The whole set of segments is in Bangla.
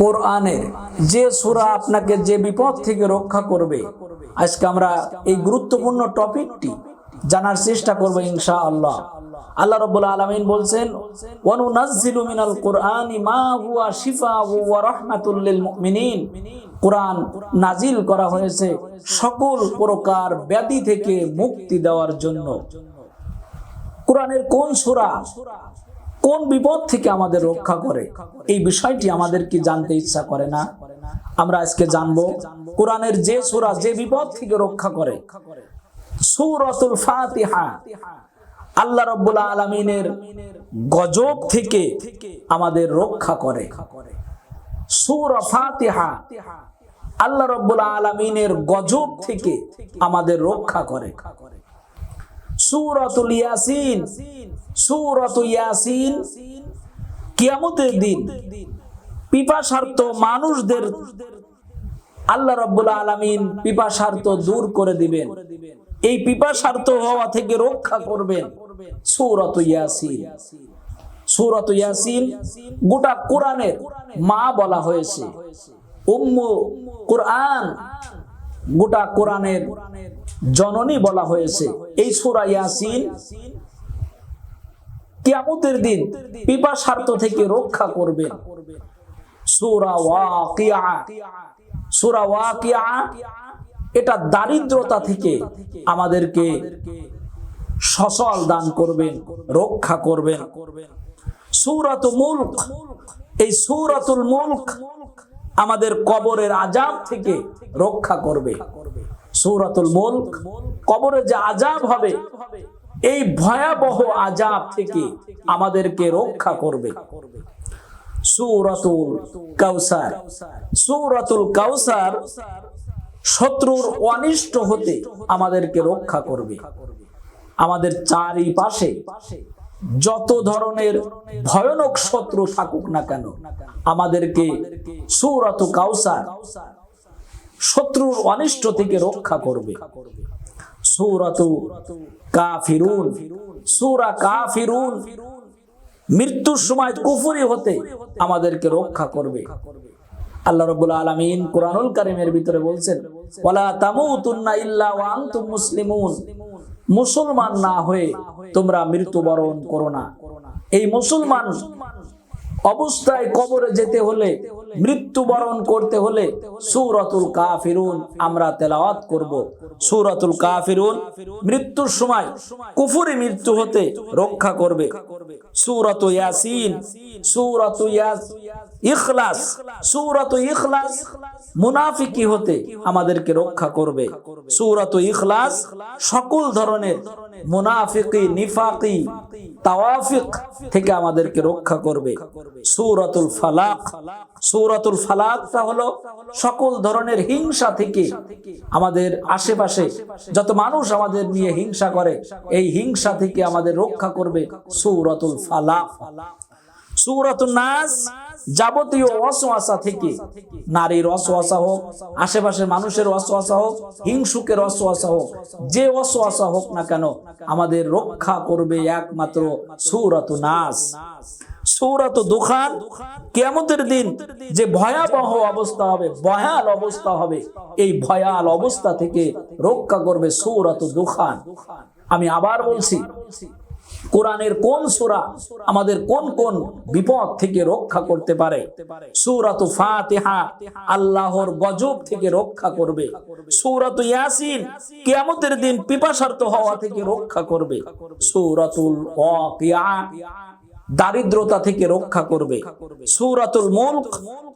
কোরআনের যে সূরা আপনাকে যে বিপদ থেকে রক্ষা করবে, আজকে আমরা এই গুরুত্বপূর্ণ টপিকটি জানার চেষ্টা করব ইনশা আল্লাহ আল্লাহ রাব্বুল আলামিন বলছেন, ওয়ানুনাজ্জিলু মিনাল কুরআনি মা হুয়া শিফাউ ওয়া রাহমাতুল লিল কোরআন নাজিল করা হয়েছে সকল প্রকার ব্যাধি থেকে মুক্তি দেওয়ার জন্য। কোরআনের কোন সূরা কোন বিপদ থেকে আমাদের রক্ষা করে? এই বিষয়টি আমাদের কি জানতে ইচ্ছা করে না। আমরা আজকে জানব কোরআনের যে সূরা যে বিপদ থেকে রক্ষা করে। সূরাতুল ফাতিহা। আল্লাহ রাব্বুল আলামিনের গজব থেকে আমাদের রক্ষা করে। সূরা ফাতিহা। আল্লাহ রাব্বুল আলামিনের গজব থেকে আমাদের রক্ষা করে। সূরাতুল ইয়াসিন। সূরাতুল ইয়াসিন কিয়ামতের দিন পিপাসার্থ মানুষদের আল্লাহ রাব্বুল আলামিন পিপাসার্থ দূর করে দিবেন। এই পিপাসার্থ হওয়া থেকে রক্ষা করবেন সূরাত ইয়াসিন। সূরাত ইয়াসিন গোটা কোরআনের মা বলা হয়েছে। উম্মু কোরআন গোটা কোরআনের জননী বলা হয়েছে। এই সূরা ইয়াসিন কিয়ামতের দিন পিপাসার্থ থেকে রক্ষা করবেন সূরা ওয়াকিয়া। সূরা ওয়াকিয়া এটা দারিদ্রতা থেকে আমাদেরকে সচল দান করবেন রক্ষা করবেন সূরাত মুলক, এই সূরাতুল মুলক আমাদের কবরের আজাব থেকে রক্ষা করবে। সূরাতুল মুলক, কবরে যে আজাব হবে, এই ভয়াবহ আজাব থেকে আমাদেরকে রক্ষা করবে। সূরাতুল কাউসার সূরাতুল কাউসার শত্রুর অনিষ্ট হতে আমাদেরকে রক্ষা করবে। আমাদের চারিপাশে যত ধরনের ভয়ানক শত্রু থাকুক না কেন, আমাদেরকে সূরাত কাউসার শত্রুর অনিষ্ট থেকে রক্ষা করবে। মৃত্যুর সময় কুফরি হতে আমাদেরকে রক্ষা করবে। আল্লাহ রাব্বুল আলামিন কোরআনুল কারীমের ভিতরে বলছেন মুসলমান না হয়ে তোমরা মৃত্যুবরণ করো না। এই মুসলমান অবস্থায় কবরে যেতে হলে মৃত্যুবরণ করতে হলে সূরাতুল কাফিরুন আমরা তেলাওয়াত করব। সূরাতুল কাফিরুন মৃত্যুর সময় কুফরি মৃত্যু হতে রক্ষা করবে। সূরাত ইয়াসিন, সূরাত ইয়াস ইখলাস, সূরাত ইখলাস মুনাফিকি হতে আমাদেরকে রক্ষা করবে। সূরাত ইখলাস সকল ধরনের মুনাফিকি, নিফাকি, তাওয়াফিক থেকে আমাদেরকে রক্ষা করবে। সূরাতুল ফালাক সূরাতুল ফালাকটা হলো সকল ধরনের হিংসা থেকে আমাদের আশেপাশে যত মানুষ আমাদের নিয়ে হিংসা করে, এই হিংসা থেকে আমাদের রক্ষা করবে সূরাতুল ফালাক। যাবতীয় অসোয়াশা থেকে, নারীর অসোয়াশা হোক, আশেপাশের মানুষের অসোয়াশা হোক, হিংসুকের অসোয়াশা হোক, যে অসোয়াশা হোক না কেন, আমাদের রক্ষা করবে একমাত্র সূরাতুন নাস। সৌরাত দুখান কেমতের দিন যে ভয়াবহ অবস্থা হবে, ভয়াল অবস্থা হবে, এই ভয়াল অবস্থা থেকে রক্ষা করবে সৌরাত দুখান। আমি আবার বলছি, কোরআনের কোন সূরা আমাদের কোন কোন বিপদ থেকে রক্ষা করতে পারে? সূরাত ফাতিহা আল্লাহর গজব থেকে রক্ষা করবে। সূরাত ইয়াসিন কিয়ামতের দিন পিপাসার্ত হওয়া থেকে রক্ষা করবে। সূরাতুল ওয়াকিয়া দারিদ্রতা থেকে রক্ষা করবে। সূরাতুল মুলক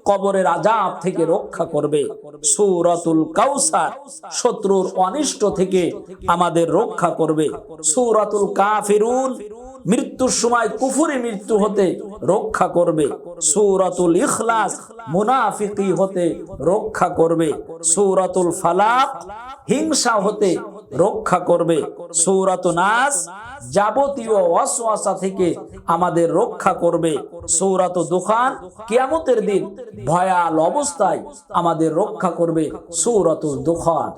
কবরের আজাব থেকে রক্ষা করবে। সূরাতুল কাউসার শত্রুর অনিষ্ট থেকে আমাদের রক্ষা করবে। সূরাতুল কাফিরুন মৃত্যুর সময় কুফুরি মৃত্যু হতে রক্ষা করবে। সূরাতুল ইখলাস মুনাফিকি হতে রক্ষা করবে। সূরাতুল ফালাক হিংসা হতে রক্ষা করবে। সৌরাত নাস যাবতীয় অশ্বাসা থেকে আমাদের রক্ষা করবে। সৌরাত দোকান কিয়ামতের দিন ভয়াল অবস্থায় আমাদের রক্ষা করবে সৌরাত দুখান।